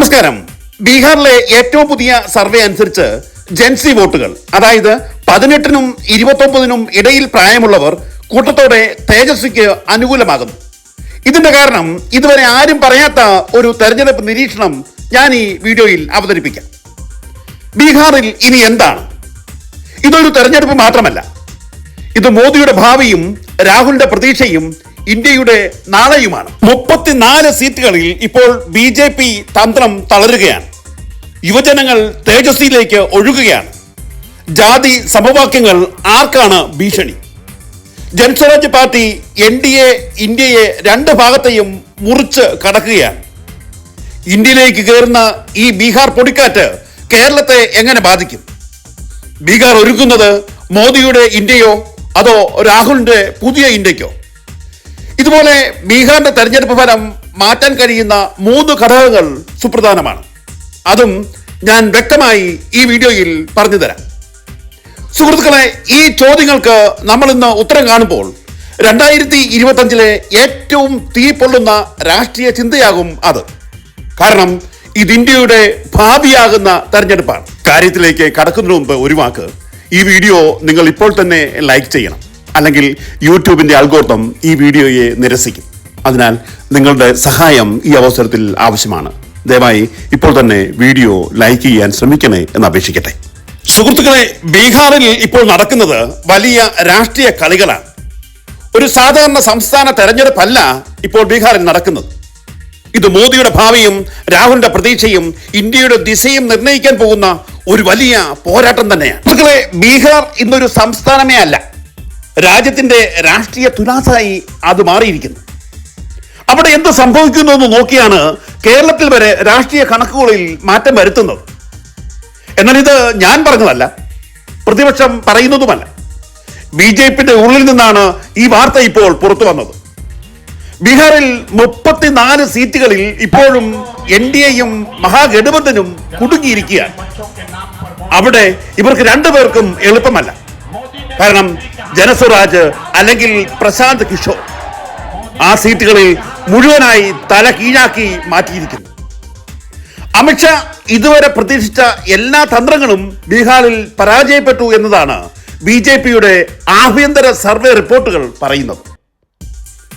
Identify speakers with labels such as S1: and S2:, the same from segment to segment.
S1: നമസ്കാരം. ബീഹാറിലെ ഏറ്റവും പുതിയ സർവേ അനുസരിച്ച് ജെൻസി വോട്ടുകൾ അതായത് പതിനെട്ടിനും ഇരുപത്തൊമ്പതിനും ഇടയിൽ പ്രായമുള്ളവർ കൂട്ടത്തോടെ തേജസ്വിക്ക് അനുകൂലമാകുന്നു. ഇതിന്റെ കാരണം ഇതുവരെ ആരും പറയാത്ത ഒരു തെരഞ്ഞെടുപ്പ് നിരീക്ഷണം ഞാൻ ഈ വീഡിയോയിൽ അവതരിപ്പിക്കാം. ബീഹാറിൽ ഇനി എന്താണ്? ഇതൊരു തെരഞ്ഞെടുപ്പ് മാത്രമല്ല. ഇത് മോദിയുടെ ഭാവിയും രാഹുലിന്റെ പ്രതീക്ഷയും ഇന്ത്യയുടെ നാളെയുമാണ്. മുപ്പത്തിനാല് സീറ്റുകളിൽ ഇപ്പോൾ ബി ജെ പി തന്ത്രം തളരുകയാണ്. യുവജനങ്ങൾ തേജസ്വിയിലേക്ക് ഒഴുകുകയാണ്. ജാതി സമവാക്യങ്ങൾ ആർക്കാണ് ഭീഷണി? Jansuraaj party N D A ഇന്ത്യയെ രണ്ട് ഭാഗത്തെയും മുറിച്ച് കടക്കുകയാണ്. ഇന്ത്യയിലേക്ക് കയറുന്ന ഈ ബീഹാർ പൊടിക്കാറ്റ് കേരളത്തെ എങ്ങനെ ബാധിക്കും? ബീഹാർ ഒരുക്കുന്നത് മോദിയുടെ ഇന്ത്യയോ അതോ രാഹുലിന്റെ പുതിയ ഇന്ത്യക്കോ? ഇതുപോലെ ബീഹാറിന്റെ തെരഞ്ഞെടുപ്പ് ഫലം മാറ്റാൻ കഴിയുന്ന മൂന്ന് ഘടകങ്ങൾ സുപ്രധാനമാണ്. അതും ഞാൻ വ്യക്തമായി ഈ വീഡിയോയിൽ പറഞ്ഞു തരാം സുഹൃത്തുക്കളെ ഈ ചോദ്യങ്ങൾക്ക് നമ്മൾ ഇന്ന് ഉത്തരം കാണുമ്പോൾ രണ്ടായിരത്തി ഇരുപത്തഞ്ചിലെ ഏറ്റവും തീ പൊള്ളുന്ന രാഷ്ട്രീയ ചിന്തയാകും അത്. കാരണം ഇത് ഇന്ത്യയുടെ ഭാവിയാകുന്ന തെരഞ്ഞെടുപ്പാണ്. കാര്യത്തിലേക്ക് കടക്കുന്നതിന് മുമ്പ് ഒരു വാക്ക്. ഈ വീഡിയോ നിങ്ങൾ ഇപ്പോൾ തന്നെ ലൈക്ക് ചെയ്യണം. അല്ലെങ്കിൽ യൂട്യൂബിന്റെ അൽഗോർത്തം ഈ വീഡിയോയെ നിരസിക്കും. അതിനാൽ നിങ്ങളുടെ സഹായം ഈ അവസരത്തിൽ ആവശ്യമാണ്. ദയവായി ഇപ്പോൾ തന്നെ വീഡിയോ ലൈക്ക് ചെയ്യാൻ ശ്രമിക്കണേ എന്ന് അപേക്ഷിക്കട്ടെ. സുഹൃത്തുക്കളെ ബീഹാറിൽ ഇപ്പോൾ നടക്കുന്നത് വലിയ രാഷ്ട്രീയ കളികളാണ്. ഒരു സാധാരണ സംസ്ഥാന തെരഞ്ഞെടുപ്പല്ല ഇപ്പോൾ ബീഹാറിൽ നടക്കുന്നത്. ഇത് മോദിയുടെ ഭാവിയും രാഹുലിന്റെ പ്രതീക്ഷയും ഇന്ത്യയുടെ ദിശയും നിർണയിക്കാൻ പോകുന്ന ഒരു വലിയ പോരാട്ടം തന്നെയാണ്. സുഹൃത്തുക്കളെ ബീഹാർ ഇന്നൊരു സംസ്ഥാനമേ അല്ല. രാജ്യത്തിന്റെ രാഷ്ട്രീയ തുലാസായി അത് മാറിയിരിക്കുന്നു. അവിടെ എന്ത് സംഭവിക്കുന്നു എന്ന് നോക്കിയാണ് കേരളത്തിൽ വരെ രാഷ്ട്രീയ കണക്കുകളിൽ മാറ്റം വരുത്തുന്നത്. എന്നാൽ ഇത് ഞാൻ പറഞ്ഞതല്ല പ്രതിപക്ഷം പറയുന്നതുമല്ല. ബി ജെ പിയുടെ ഉള്ളിൽ നിന്നാണ് ഈ വാർത്ത ഇപ്പോൾ പുറത്തു വന്നത്. ബീഹാറിൽ മുപ്പത്തിനാല് സീറ്റുകളിൽ ഇപ്പോഴും എൻ ഡി എയും മഹാഗഠബന്ധനും കുടുങ്ങിയിരിക്കുകയാണ്. അവിടെ ഇവർക്ക് രണ്ടുപേർക്കും എളുപ്പമല്ല. കാരണം ജനസ്വരാജ് അല്ലെങ്കിൽ പ്രശാന്ത് കിഷോർ ആ സീറ്റുകളിൽ മുഴുവനായി തല കീഴാക്കി മാറ്റിയിരിക്കുന്നു. അമിത്ഷാ ഇതുവരെ പ്രതീക്ഷിച്ച എല്ലാ തന്ത്രങ്ങളും ബീഹാറിൽ പരാജയപ്പെട്ടു എന്നതാണ് ബി ജെ പിയുടെ ആഭ്യന്തര സർവേ റിപ്പോർട്ടുകൾ പറയുന്നത്.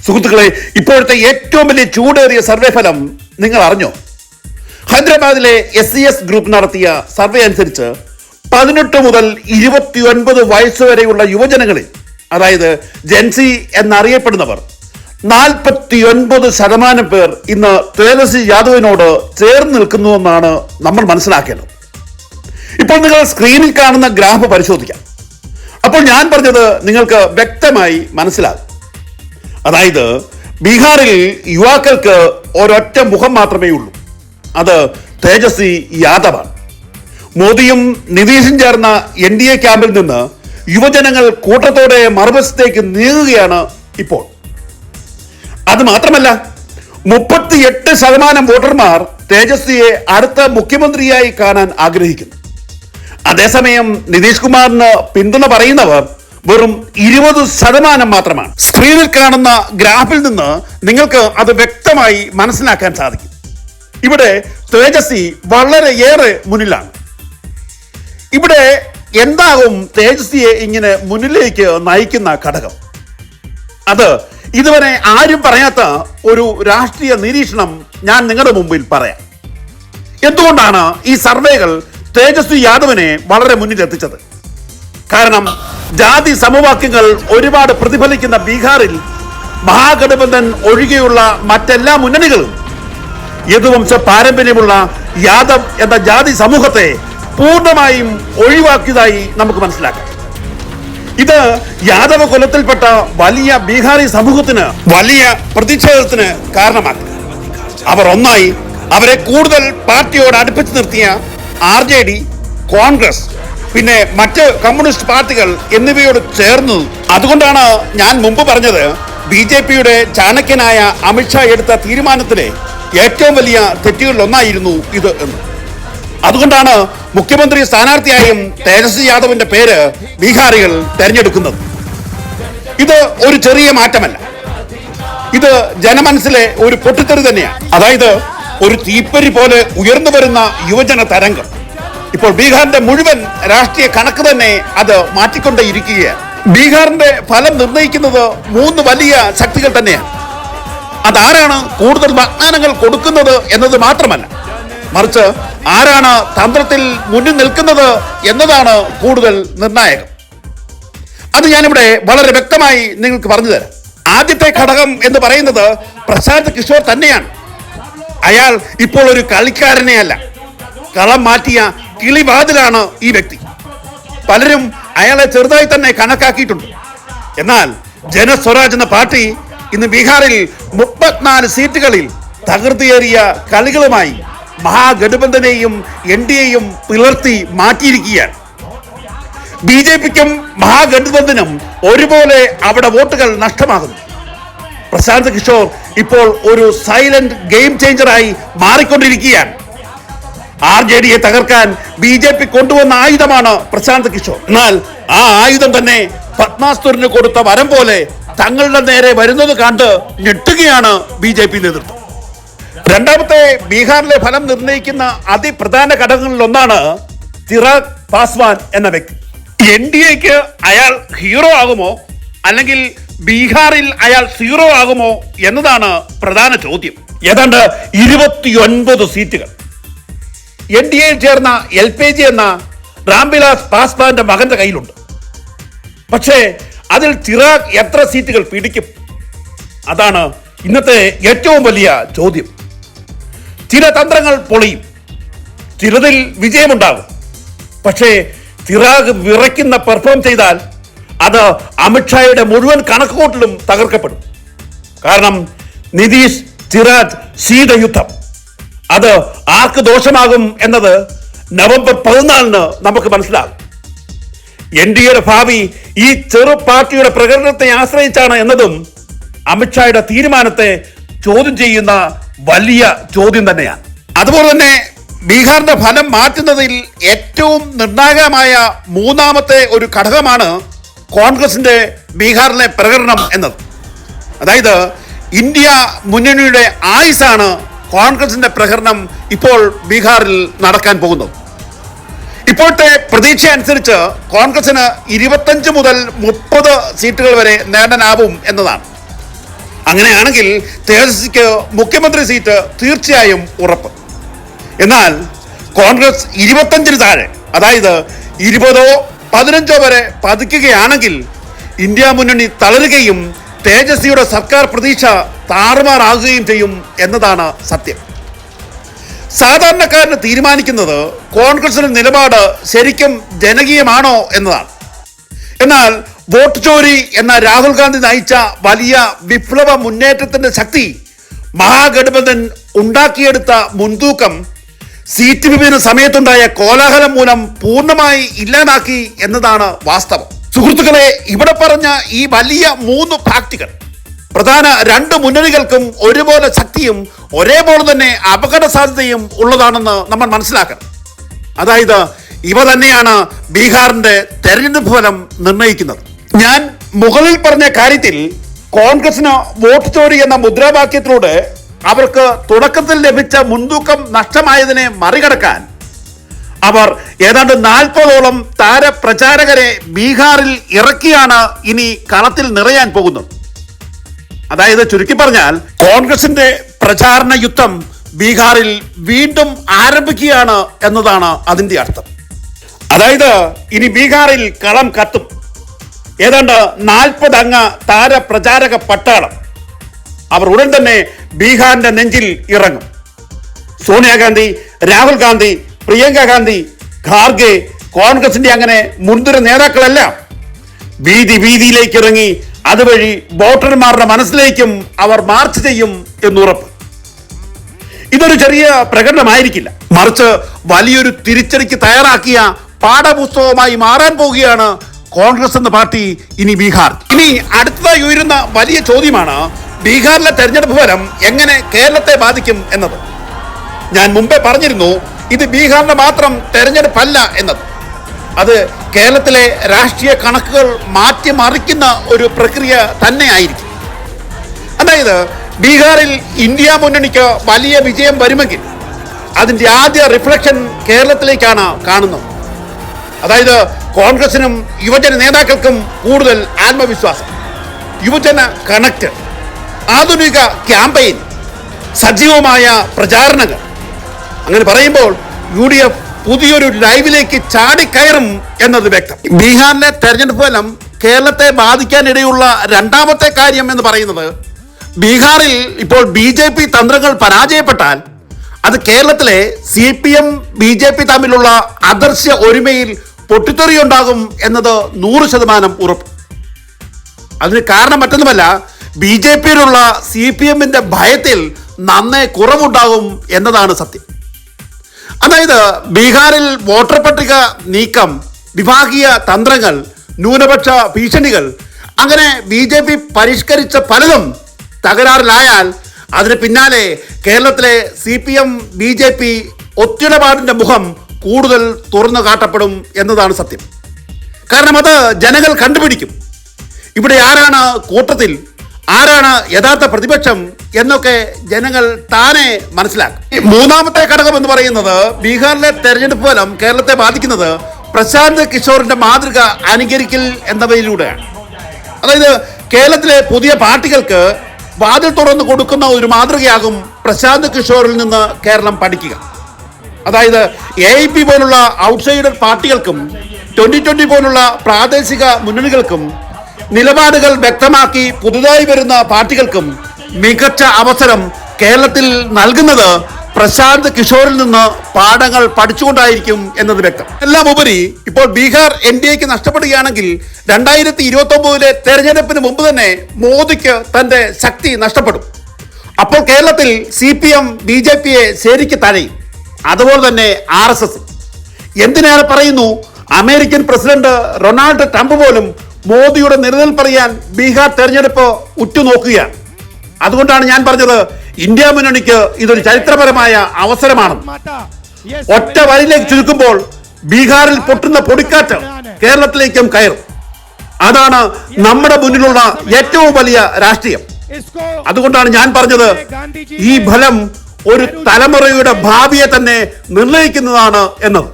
S1: സുഹൃത്തുക്കളെ ഇപ്പോഴത്തെ ഏറ്റവും വലിയ ചൂടേറിയ സർവേ ഫലം നിങ്ങൾ അറിഞ്ഞോ? ഹൈദരാബാദിലെ എസ് സി എസ് ഗ്രൂപ്പ് നടത്തിയ സർവേ അനുസരിച്ച് പതിനെട്ട് മുതൽ ഇരുപത്തിയൊൻപത് വയസ്സ് വരെയുള്ള യുവജനങ്ങളിൽ അതായത് ജെൻസി എന്നറിയപ്പെടുന്നവർ നാൽപ്പത്തിയൊൻപത് ശതമാനം പേർ ഇന്ന് തേജസ്വി യാദവിനോട് ചേർന്ന് നിൽക്കുന്നുവെന്നാണ് നമ്മൾ മനസ്സിലാക്കേണ്ടത്. ഇപ്പോൾ നിങ്ങൾ സ്ക്രീനിൽ കാണുന്ന ഗ്രാഫ് പരിശോധിക്കാം. അപ്പോൾ ഞാൻ പറഞ്ഞത് നിങ്ങൾക്ക് വ്യക്തമായി മനസ്സിലാകും. അതായത് ബീഹാറിൽ യുവാക്കൾക്ക് ഒരൊറ്റ മുഖം മാത്രമേ ഉള്ളൂ. അത് തേജസ്വി യാദവാണ്. മോദിയും നിതീഷും ചേർന്ന എൻ ഡി എ ക്യാമ്പിൽ നിന്ന് യുവജനങ്ങൾ കൂട്ടത്തോടെ മറുവശത്തേക്ക് നീങ്ങുകയാണ് ഇപ്പോൾ. അത് മാത്രമല്ല മുപ്പത്തി എട്ട് ശതമാനം വോട്ടർമാർ തേജസ്വിയെ അടുത്ത മുഖ്യമന്ത്രിയായി കാണാൻ ആഗ്രഹിക്കുന്നു. അതേസമയം നിതീഷ് കുമാറിന് പിന്തുണ പറയുന്നവർ വെറും ഇരുപത് ശതമാനം മാത്രമാണ്. സ്ക്രീനിൽ കാണുന്ന ഗ്രാഫിൽ നിന്ന് നിങ്ങൾക്ക് അത് വ്യക്തമായി മനസ്സിലാക്കാൻ സാധിക്കും. ഇവിടെ തേജസ്വി വളരെയേറെ മുന്നിലാണ്. ഇവിടെ എന്താകും തേജസ്വിയെ ഇങ്ങനെ മുന്നിലേക്ക് നയിക്കുന്ന ഘടകം? അത് ഇതുവരെ ആരും പറയാത്ത ഒരു രാഷ്ട്രീയ നിരീക്ഷണം ഞാൻ നിങ്ങളുടെ മുമ്പിൽ പറയാം. എന്തുകൊണ്ടാണ് ഈ സർവേകൾ തേജസ്വി യാദവിനെ വളരെ മുന്നിലെത്തിച്ചത് കാരണം ജാതി സമവാക്യങ്ങൾ ഒരുപാട് പ്രതിഫലിക്കുന്ന ബീഹാറിൽ മഹാഗഠബന്ധൻ ഒഴികെയുള്ള മറ്റെല്ലാ മുന്നണികളും യദുവംശ പാരമ്പര്യമുള്ള യാദവ് എന്ന ജാതി സമൂഹത്തെ പൂർണമായും ഒഴിവാക്കിയതായി നമുക്ക് മനസ്സിലാക്കാം. ഇത് യാദവ കുലത്തിൽപ്പെട്ട വലിയ ബീഹാറി സമൂഹത്തിന് വലിയ പ്രതിഷേധത്തിന് കാരണമാക്കി. അവർ ഒന്നായി അവരെ കൂടുതൽ പാർട്ടിയോട് അടുപ്പിച്ച് നിർത്തിയ ആർ ജെ ഡി കോൺഗ്രസ് പിന്നെ മറ്റ് കമ്മ്യൂണിസ്റ്റ് പാർട്ടികൾ എന്നിവയോട് ചേർന്നു. അതുകൊണ്ടാണ് ഞാൻ മുമ്പ് പറഞ്ഞത് ബി ജെ പിയുടെ ചാണക്യനായ അമിത്ഷാ എടുത്ത തീരുമാനത്തിലെ ഏറ്റവും വലിയ തെറ്റുകളിലൊന്നായിരുന്നു ഇത് എന്ന്. അതുകൊണ്ടാണ് മുഖ്യമന്ത്രി സ്ഥാനാർത്ഥിയായും തേജസ്വി യാദവിന്റെ പേര് ബീഹാറികൾ തെരഞ്ഞെടുക്കുന്നത്. ഇത് ഒരു ചെറിയ മാറ്റമല്ല. ഇത് ജനമനസ്സിലെ ഒരു പൊട്ടിത്തെറി തന്നെയാണ്. അതായത് ഒരു തീപ്പരി പോലെ ഉയർന്നു വരുന്ന യുവജന തരംഗം. ഇപ്പോൾ ബീഹാറിന്റെ മുഴുവൻ രാഷ്ട്രീയ കണക്ക് തന്നെ അത് മാറ്റിക്കൊണ്ടേയിരിക്കുകയാണ്. ബീഹാറിന്റെ ഫലം നിർണയിക്കുന്നത് മൂന്ന് വലിയ ശക്തികൾ തന്നെയാണ്. അതാരാണ് കൂടുതൽ വാഗ്ദാനങ്ങൾ കൊടുക്കുന്നത് എന്നത് മാത്രമല്ല. മറിച്ച് ആരാണ് തന്ത്രത്തിൽ മുന്നിൽ നിൽക്കുന്നത് എന്നതാണ് കൂടുതൽ നിർണായകം. അത് ഞാനിവിടെ വളരെ വ്യക്തമായി നിങ്ങൾക്ക് പറഞ്ഞു തരാം. ആദ്യത്തെ ഘടകം എന്ന് പറയുന്നത് പ്രശാന്ത് കിഷോർ തന്നെയാണ്. അയാൾ ഇപ്പോൾ ഒരു കളിക്കാരനെ അല്ല. കളം മാറ്റിയ കിളിവാതിലാണ് ഈ വ്യക്തി. പലരും അയാളെ ചെറുതായി തന്നെ കണക്കാക്കിയിട്ടുണ്ട്. എന്നാൽ ജനസ്വരാജ് എന്ന പാർട്ടി ഇന്ന് ബീഹാറിൽ മുപ്പത്തിനാല് സീറ്റുകളിൽ തകർത്തിയേറിയ കളികളുമായി മഹാഗഠബന്ധനെയും എൻ ഡി എയും പിളർത്തി മാറ്റിയിരിക്കുകയാണ്. ബി ജെ പിക്കും മഹാഗഠബന്ധനും ഒരുപോലെ അവിടെ വോട്ടുകൾ നഷ്ടമാകുന്നു. പ്രശാന്ത് കിഷോർ ഇപ്പോൾ ഒരു സൈലന്റ് ഗെയിം ചേഞ്ചറായി മാറിക്കൊണ്ടിരിക്കുകയാണ്. ആർ ജെ ഡിയെ തകർക്കാൻ ബി ജെ പി കൊണ്ടുവന്ന ആയുധമാണ് പ്രശാന്ത് കിഷോർ. എന്നാൽ ആ ആയുധം തന്നെ പത്മാസ്തുരിന് കൊടുത്ത വരം പോലെ തങ്ങളുടെ നേരെ വരുന്നത് കണ്ട് ഞെട്ടുകയാണ് ബി ജെ പി നേതൃത്വം. രണ്ടാമത്തെ ബീഹാറിലെ ഫലം നിർണയിക്കുന്ന അതിപ്രധാന ഘടകങ്ങളിൽ ഒന്നാണ് ചിറാഗ് പാസ്വാൻ എന്ന വ്യക്തി. എൻ ഡി എക്ക് അയാൾ ഹീറോ ആകുമോ? അല്ലെങ്കിൽ ബീഹാറിൽ അയാൾ സീറോ ആകുമോ എന്നതാണ് പ്രധാന ചോദ്യം. ഏതാണ്ട് ഇരുപത്തിയൊൻപത് സീറ്റുകൾ. എൻ ഡി എയിൽ ചേർന്ന എൽ പി ജി എന്ന രാംവിലാസ് പാസ്വാന്റെ മകന്റെ കയ്യിലുണ്ട്. പക്ഷേ അതിൽ ചിറാഗ് എത്ര സീറ്റുകൾ പിടിക്കും? അതാണ് ഇന്നത്തെ ഏറ്റവും വലിയ ചോദ്യം. ചില തന്ത്രങ്ങൾ പൊളിയും. ചിലതിൽ വിജയമുണ്ടാകും. പക്ഷേ ചിറാഗ് വിറയ്ക്കുന്ന പെർഫോം ചെയ്താൽ അത് അമിത്ഷായുടെ മുഴുവൻ കണക്കുകൂട്ടിലും തകർക്കപ്പെടും. കാരണം നിതീഷ് ചിറാജ് ശീതയുദ്ധം അത് ആർക്ക് ദോഷമാകും എന്നത് നവംബർ പതിനാലിന് നമുക്ക് മനസ്സിലാകും. എൻ ഡി എയുടെ ഭാവി ഈ ചെറു പാർട്ടിയുടെ പ്രകടനത്തെ ആശ്രയിച്ചാണ് എന്നതും അമിത്ഷായുടെ തീരുമാനത്തെ ചോദ്യം ചെയ്യുന്ന വലിയ ചോദ്യം തന്നെയാണ്. അതുപോലെ തന്നെ ബീഹാറിന്റെ ഫലം മാറ്റുന്നതിൽ ഏറ്റവും നിർണായകമായ മൂന്നാമത്തെ ഒരു ഘടകമാണ് കോൺഗ്രസിന്റെ ബീഹാറിലെ പ്രകടനം എന്നത്. അതായത് ഇന്ത്യ മുന്നണിയുടെ ആയുസാണ് കോൺഗ്രസിന്റെ പ്രകടനം ഇപ്പോൾ ബീഹാറിൽ നടക്കാൻ പോകുന്നത്. ഇപ്പോഴത്തെ പ്രതീക്ഷ അനുസരിച്ച് കോൺഗ്രസിന് ഇരുപത്തഞ്ച് മുതൽ മുപ്പത് സീറ്റുകൾ വരെ നേടാനാവും എന്നതാണ്. അങ്ങനെയാണെങ്കിൽ തേജസ്വിക്ക് മുഖ്യമന്ത്രി സീറ്റ് തീർച്ചയായും ഉറപ്പ്. എന്നാൽ കോൺഗ്രസ് ഇരുപത്തഞ്ചിന് താഴെ അതായത് ഇരുപതോ പതിനഞ്ചോ വരെ പതിക്കുകയാണെങ്കിൽ ഇന്ത്യ മുന്നണി തളരുകയും തേജസ്വിയുടെ സർക്കാർ പ്രതീക്ഷ താറുമാറാകുകയും ചെയ്യും എന്നതാണ് സത്യം. സാധാരണക്കാരന് തീരുമാനിക്കുന്നത് കോൺഗ്രസിന്റെ നിലപാട് ശരിക്കും ജനകീയമാണോ എന്നതാണ്. എന്നാൽ വോട്ട് ചോരി എന്ന രാഹുൽ ഗാന്ധി നയിച്ച വലിയ വിപ്ലവ മുന്നേറ്റത്തിന്റെ ശക്തി മഹാഗഠബന്ധൻ ഉണ്ടാക്കിയെടുത്ത മുൻതൂക്കം സീറ്റ് വിഭജന സമയത്തുണ്ടായ കോലാഹലം മൂലം പൂർണമായി ഇല്ലാതാക്കി എന്നതാണ് വാസ്തവം. സുഹൃത്തുക്കളെ ഇവിടെ പറഞ്ഞ ഈ വലിയ മൂന്ന് പാർട്ടികൾ പ്രധാന രണ്ട് മുന്നണികൾക്കും ഒരുപോലെ ശക്തിയും ഒരേപോലെ തന്നെ അപകട സാധ്യതയും ഉള്ളതാണെന്ന് നമ്മൾ മനസ്സിലാക്കണം. അതായത് ഇവ തന്നെയാണ് ബീഹാറിന്റെ തെരഞ്ഞെടുപ്പ് ഫലം നിർണയിക്കുന്നത്. ഞാൻ മുകളിൽ പറഞ്ഞ കാര്യത്തിൽ കോൺഗ്രസിന് വോട്ട് ചോരി എന്ന മുദ്രാവാക്യത്തിലൂടെ അവർക്ക് തുടക്കത്തിൽ ലഭിച്ച മുൻതൂക്കം നഷ്ടമായതിനെ മറികടക്കാൻ അവർ ഏതാണ്ട് നാൽപ്പതോളം താരപ്രചാരകരെ ബീഹാറിൽ ഇറക്കിയാണ് ഇനി കളത്തിൽ നിറയാൻ പോകുന്നത്. അതായത് ചുരുക്കി പറഞ്ഞാൽ കോൺഗ്രസിന്റെ പ്രചാരണ യുദ്ധം ബീഹാറിൽ വീണ്ടും ആരംഭിക്കുകയാണ് എന്നതാണ് അതിന്റെ അർത്ഥം. അതായത് ഇനി ബീഹാറിൽ കളം കത്തും. ഏതാണ്ട് നാൽപ്പത് അംഗ താരപ്രചാരക പട്ടാളം അവർ ഉടൻ തന്നെ ബീഹാറിന്റെ നെഞ്ചിൽ ഇറങ്ങും. സോണിയാഗാന്ധി രാഹുൽ ഗാന്ധി പ്രിയങ്ക ഗാന്ധി ഖാർഗെ കോൺഗ്രസിന്റെ അങ്ങനെ മുൻതിര നേതാക്കളെല്ലാം വീതി വീതിയിലേക്ക് ഇറങ്ങി അതുവഴി വോട്ടർമാരുടെ മനസ്സിലേക്കും അവർ മാർച്ച് ചെയ്യും എന്നുറപ്പ്. ഇതൊരു ചെറിയ പ്രകടനമായിരിക്കില്ല. മറിച്ച് വലിയൊരു തിരിച്ചടിക്ക് തയ്യാറാക്കിയ പാഠപുസ്തകമായി മാറാൻ പോവുകയാണ് കോൺഗ്രസ് എന്ന പാർട്ടി ഇനി ബീഹാർ. ഇനി അടുത്തതായി ഉയരുന്ന വലിയ ചോദ്യമാണ് ബീഹാറിലെ തെരഞ്ഞെടുപ്പ് ഫലം എങ്ങനെ കേരളത്തെ ബാധിക്കും എന്നത്. ഞാൻ മുമ്പേ പറഞ്ഞിരുന്നു ഇത് ബീഹാറിന്റെ മാത്രം തെരഞ്ഞെടുപ്പല്ല എന്നത്. അത് കേരളത്തിലെ രാഷ്ട്രീയ കണക്കുകൾ മാറ്റിമറിക്കുന്ന ഒരു പ്രക്രിയ തന്നെ ആയിരിക്കും അതായത് ബീഹാറിൽ ഇന്ത്യ മുന്നണിക്ക് വലിയ വിജയം വരുമെങ്കിൽ അതിന്റെ ആദ്യ റിഫ്ലക്ഷൻ കേരളത്തിലേക്കാണ് കാണുന്നത്. അതായത് കോൺഗ്രസിനും യുവജന നേതാക്കൾക്കും കൂടുതൽ ആത്മവിശ്വാസം. യുവജന കണക്ട് ആധുനിക ക്യാമ്പയിൻ സജീവമായ പ്രചാരണങ്ങൾ. അങ്ങനെ പറയുമ്പോൾ യു ഡി എഫ് പുതിയൊരു ലൈവിലേക്ക് ചാടിക്കയറും എന്നത് വ്യക്തം. ബീഹാറിലെ തെരഞ്ഞെടുപ്പ് ഫലം കേരളത്തെ ബാധിക്കാനിടയുള്ള രണ്ടാമത്തെ കാര്യം എന്ന് പറയുന്നത് ബീഹാറിൽ ഇപ്പോൾ ബി ജെ പി തന്ത്രങ്ങൾ പരാജയപ്പെട്ടാൽ അത് കേരളത്തിലെ C P M B J P തമ്മിലുള്ള അദർശ്യ ഒരുമയിൽ പൊട്ടിത്തെറിയുണ്ടാകും എന്നത് നൂറ് ശതമാനം ഉറപ്പ്. അതിന് കാരണം മറ്റൊന്നുമല്ല ബി ജെ പിയിലുള്ള സി പി എമ്മിന്റെ ഭയത്തിൽ നന്നേ കുറവുണ്ടാകും എന്നതാണ് സത്യം. അതായത് ബീഹാറിൽ വോട്ടർ പട്ടിക നീക്കം വിഭാഗീയ തന്ത്രങ്ങൾ ന്യൂനപക്ഷ ഭീഷണികൾ അങ്ങനെ ബി ജെ പി പരിഷ്കരിച്ച പലതും തകരാറിലായാൽ അതിന് പിന്നാലെ കേരളത്തിലെ C P M B J P ഒത്തിടപാടിന്റെ മുഖം കൂടുതൽ തുറന്നു കാട്ടപ്പെടും എന്നതാണ് സത്യം. കാരണം അത് ജനങ്ങൾ കണ്ടുപിടിക്കും. ഇവിടെ ആരാണ് കൂട്ടത്തിൽ ആരാണ് യഥാർത്ഥ പ്രതിപക്ഷം എന്നൊക്കെ ജനങ്ങൾ താനെ മനസ്സിലാക്കും. മൂന്നാമത്തെ ഘടകം എന്ന് പറയുന്നത് ബീഹാറിലെ തെരഞ്ഞെടുപ്പ് ഫലം കേരളത്തെ ബാധിക്കുന്നത് പ്രശാന്ത് കിഷോറിന്റെ മാതൃക അനുകരിക്കൽ എന്നവയിലൂടെയാണ്. അതായത് കേരളത്തിലെ പുതിയ പാർട്ടികൾക്ക് വാതിൽ തുറന്നു കൊടുക്കുന്ന ഒരു മാതൃകയാകും പ്രശാന്ത് കിഷോറിൽ നിന്ന് കേരളം പഠിക്കുക. അതായത് എ ഐ പി പോലുള്ള ഔട്ട്സൈഡർ പാർട്ടികൾക്കും ട്വന്റി ട്വന്റി പോലുള്ള പ്രാദേശിക മുന്നണികൾക്കും നിലപാടുകൾ വ്യക്തമാക്കി പുതുതായി വരുന്ന പാർട്ടികൾക്കും മികച്ച അവസരം കേരളത്തിൽ നൽകുന്നത് പ്രശാന്ത് കിഷോറിൽ നിന്ന് പാഠങ്ങൾ പഠിച്ചുകൊണ്ടായിരിക്കും എന്നത് വ്യക്തം. എല്ലാം ഉപരി ഇപ്പോൾ ബീഹാർ എൻ ഡി എക്ക് നഷ്ടപ്പെടുകയാണെങ്കിൽ രണ്ടായിരത്തി ഇരുപത്തി ഒമ്പതിലെ തെരഞ്ഞെടുപ്പിന് മുമ്പ് തന്നെ മോദിക്ക് തന്റെ ശക്തി നഷ്ടപ്പെടും. അപ്പോൾ കേരളത്തിൽ C P M B J പിയെ ശരിക്ക് തഴയും. അതുപോലെ തന്നെ ആർ എസ് എസ്. എന്തിനേറെ പറയുന്നു? അമേരിക്കൻ പ്രസിഡന്റ് റൊണാൾഡ് ട്രംപ് പോലും മോദിയുടെ നിലനിൽപ്പറിയാൻ ബീഹാർ തെരഞ്ഞെടുപ്പ് ഉറ്റുനോക്കുകയാണ്. അതുകൊണ്ടാണ് ഞാൻ പറഞ്ഞത് ഇന്ത്യ മുന്നണിക്ക് ഇതൊരു ചരിത്രപരമായ അവസരമാണ്. ഒറ്റ വരിയിലേക്ക് ചുരുക്കുമ്പോൾ ബീഹാറിൽ പൊട്ടുന്ന പൊടിക്കാറ്റ് കേരളത്തിലേക്കും കയറും. അതാണ് നമ്മുടെ മുന്നിലുള്ള ഏറ്റവും വലിയ രാഷ്ട്രീയം. അതുകൊണ്ടാണ് ഞാൻ പറഞ്ഞത് ഈ ഫലം ഒരു തലമുറയുടെ ഭാവിയെ തന്നെ നിർണയിക്കുന്നതാണ് എന്നത്.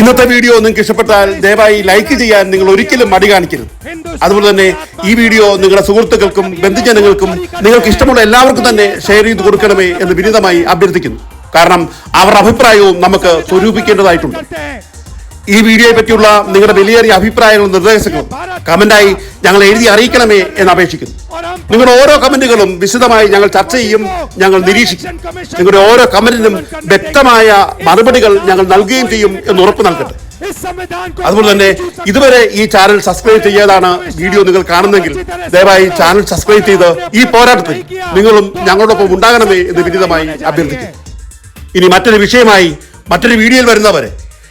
S1: ഇന്നത്തെ വീഡിയോ നിങ്ങൾക്ക് ഇഷ്ടപ്പെട്ടാൽ ദയവായി ലൈക്ക് ചെയ്യാൻ നിങ്ങൾ ഒരിക്കലും മടി കാണിക്കരുത്. അതുപോലെ തന്നെ ഈ വീഡിയോ നിങ്ങളുടെ സുഹൃത്തുക്കൾക്കും ബന്ധുജനങ്ങൾക്കും നിങ്ങൾക്ക് ഇഷ്ടമുള്ള എല്ലാവർക്കും തന്നെ ഷെയർ ചെയ്ത് കൊടുക്കണമേ എന്ന് വിനീതമായി അഭ്യർത്ഥിക്കുന്നു. കാരണം അവരുടെ അഭിപ്രായവും നമുക്ക് സ്വരൂപിക്കേണ്ടതായിട്ടുണ്ട്. ഈ വീഡിയോയെ പറ്റിയുള്ള നിങ്ങളുടെ വിലയേറിയ അഭിപ്രായങ്ങളും നിർദ്ദേശങ്ങളും കമന്റായി ഞങ്ങൾ എഴുതി അറിയിക്കണമേ എന്ന് അപേക്ഷിക്കുന്നു. നിങ്ങളുടെ ഓരോ കമന്റുകളും വിശദമായി ഞങ്ങൾ ചർച്ച ചെയ്യും ഞങ്ങൾ നിരീക്ഷിക്കും. നിങ്ങളുടെ ഓരോ കമന്റിനും വ്യക്തമായ മറുപടികൾ ഞങ്ങൾ നൽകുകയും ചെയ്യും എന്ന് ഉറപ്പ് നൽകട്ടെ. അതുപോലെ തന്നെ ഇതുവരെ ഈ ചാനൽ സബ്സ്ക്രൈബ് ചെയ്യാതാണ് വീഡിയോ നിങ്ങൾ കാണുന്നെങ്കിൽ ദയവായി ചാനൽ സബ്സ്ക്രൈബ് ചെയ്ത് ഈ പോരാട്ടത്തിൽ നിങ്ങളും ഞങ്ങളോടൊപ്പം ഉണ്ടാകണമേ എന്ന് വിനിതമായി അഭ്യർത്ഥിക്കും ഇനി മറ്റൊരു വിഷയമായി മറ്റൊരു വീഡിയോയിൽ വരുന്നവരെ